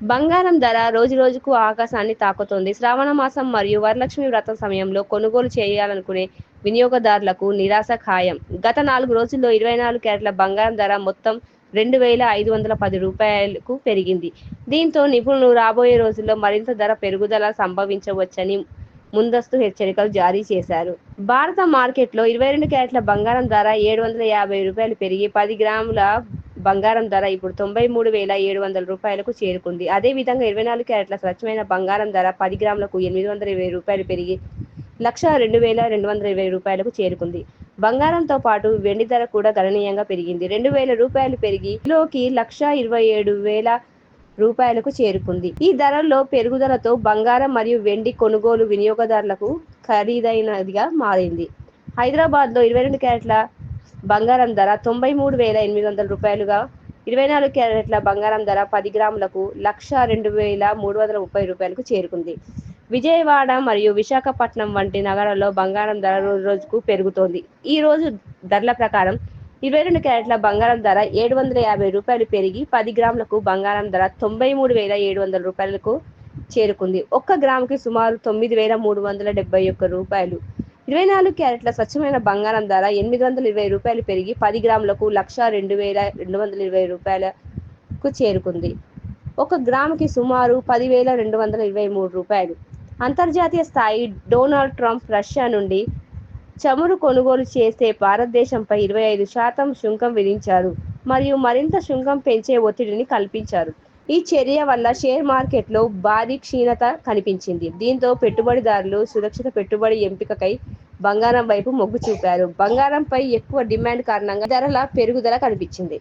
బంగారం ధర రోజురోజుకు ఆకాశాన్ని తాకుతోంది. శ్రావణ మాసం మరియు వరలక్ష్మి వ్రతం సమయంలో కొనుగోలు చేయాలనుకునే వినియోగదారులకు నిరాశ ఖాయం. గత నాలుగు రోజుల్లో ఇరవై నాలుగు క్యారెట్ల బంగారం ధర మొత్తం రెండు వేల ఐదు వందల పది రూపాయలకు పెరిగింది. దీంతో నిపుణులు రాబోయే రోజుల్లో మరింత ధర పెరుగుదల సంభవించవచ్చని ముందస్తు హెచ్చరికలు జారీ చేశారు. భారత మార్కెట్లో ఇరవై రెండు క్యారెట్ల బంగారం ధర ఏడు వందల యాభై రూపాయలు పెరిగి పది గ్రాముల బంగారం ధర ఇప్పుడు తొంభై మూడు వేల ఏడు వందల రూపాయలకు చేరుకుంది. అదే విధంగా ఇరవై నాలుగు క్యారెట్ల స్వచ్ఛమైన బంగారం ధర పది గ్రాములకు ఎనిమిది వందల ఇరవై రూపాయలు పెరిగి లక్ష రెండు వేల రెండు వందల ఇరవై రూపాయలకు చేరుకుంది. బంగారంతో పాటు వెండి ధర కూడా గణనీయంగా పెరిగింది. రెండు వేల రూపాయలు పెరిగి కిలోకి లక్ష ఇరవై ఏడు వేల రూపాయలకు చేరుకుంది. ఈ ధరల్లో పెరుగుదలతో బంగారం మరియు వెండి కొనుగోలు వినియోగదారులకు ఖరీదైనదిగా మారింది. హైదరాబాద్లో ఇరవై రెండు క్యారెట్ల బంగారం ధర తొంభై మూడు వేల ఎనిమిది వందల రూపాయలుగా ఇరవై నాలుగు క్యారెట్ల బంగారం ధర పది గ్రాములకు లక్ష రెండు వేల మూడు వందల ముప్పై రూపాయలకు చేరుకుంది. విజయవాడ మరియు విశాఖపట్నం వంటి నగరాల్లో బంగారం ధర రోజు రోజుకు పెరుగుతోంది. ఈ రోజు ధరల ప్రకారం ఇరవై రెండు క్యారెట్ల బంగారం ధర ఏడు వందల యాభై రూపాయలు పెరిగి పది గ్రాములకు బంగారం ధర తొంభై మూడు వేల ఏడు వందల రూపాయలకు చేరుకుంది. ఒక్క గ్రాముకి సుమారు తొమ్మిది వేల మూడు వందల డెబ్బై ఒక్క రూపాయలు. ఇరవై నాలుగు క్యారెట్ల స్వచ్ఛమైన బంగారం ధర ఎనిమిది వందల ఇరవై రూపాయలు పెరిగి పది గ్రాములకు లక్ష రెండు వేల రెండు వందల ఇరవై రూపాయలకు చేరుకుంది. ఒక గ్రాముకి సుమారు పదివేల రెండు వందల ఇరవై మూడు రూపాయలు. అంతర్జాతీయ స్థాయి డొనాల్డ్ ట్రంప్ రష్యా నుండి చమురు కొనుగోలు చేస్తే భారతదేశంపై ఇరవై ఐదు శాతం సుంకం విధించారు. మరియు మరింత శుంకం పెంచే ఒత్తిడిని కల్పించారు. ఈ చర్య వల్ల షేర్ మార్కెట్లో భారీ క్షీణత కనిపించింది. దీంతో పెట్టుబడిదారులు సురక్షిత పెట్టుబడి ఎంపికకై బంగారం వైపు మొగ్గు చూపారు. బంగారంపై ఎక్కువ డిమాండ్ కారణంగా ధరల పెరుగుదల కనిపించింది.